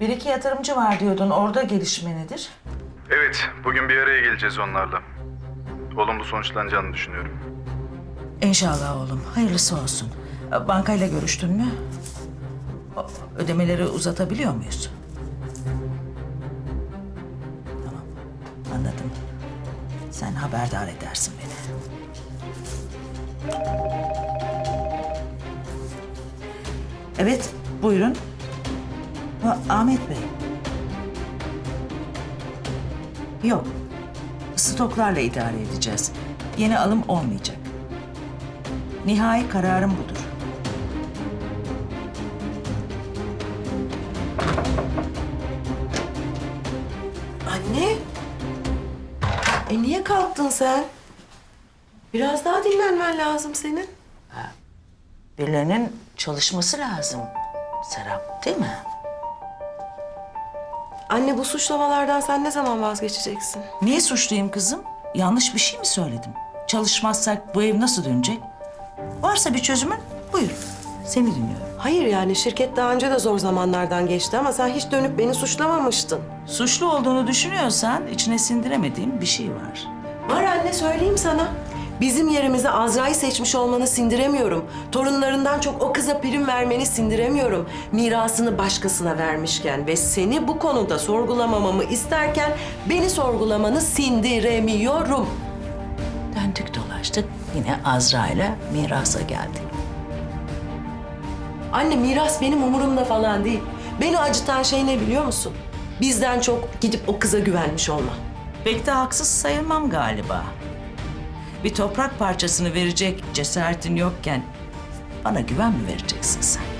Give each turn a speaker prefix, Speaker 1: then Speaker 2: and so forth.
Speaker 1: Bir iki yatırımcı var diyordun. Orada gelişme nedir?
Speaker 2: Evet, bugün bir araya geleceğiz onlarla. Olumlu sonuçlanacağını düşünüyorum.
Speaker 1: İnşallah oğlum. Hayırlısı olsun. Bankayla görüştün mü? Ödemeleri uzatabiliyor muyuz? Tamam. Anladım. Sen haberdar edersin beni. Evet, buyurun. Ha, Ahmet Bey. Yok. Stoklarla idare edeceğiz. Yeni alım olmayacak. Nihai kararım budur.
Speaker 3: Anne. E niye kalktın sen? Biraz daha dinlenmen lazım senin.
Speaker 1: Birilerinin çalışması lazım Serap, değil mi?
Speaker 3: Anne bu suçlamalardan sen ne zaman vazgeçeceksin?
Speaker 1: Niye suçluyum kızım? Yanlış bir şey mi söyledim? Çalışmazsak bu ev nasıl dönecek? Varsa bir çözümün buyur. Seni dinliyorum.
Speaker 3: Hayır yani şirket daha önce de zor zamanlardan geçti ama sen hiç dönüp beni suçlamamıştın.
Speaker 1: Suçlu olduğunu düşünüyorsan içine sindiremediğim bir şey var.
Speaker 3: Var anne söyleyeyim sana. Bizim yerimize Azra'yı seçmiş olmanı sindiremiyorum. Torunlarından çok o kıza prim vermeni sindiremiyorum. Mirasını başkasına vermişken ve seni bu konuda sorgulamamamı isterken beni sorgulamanı sindiremiyorum.
Speaker 1: Döndük dolaştık yine Azra ile mirasa geldik.
Speaker 3: Anne miras benim umurumda falan değil. Beni acıtan şey ne biliyor musun? Bizden çok gidip o kıza güvenmiş olma.
Speaker 1: Pek de haksız sayılmam galiba. Bir toprak parçasını verecek cesaretin yokken bana güven mi vereceksin sen?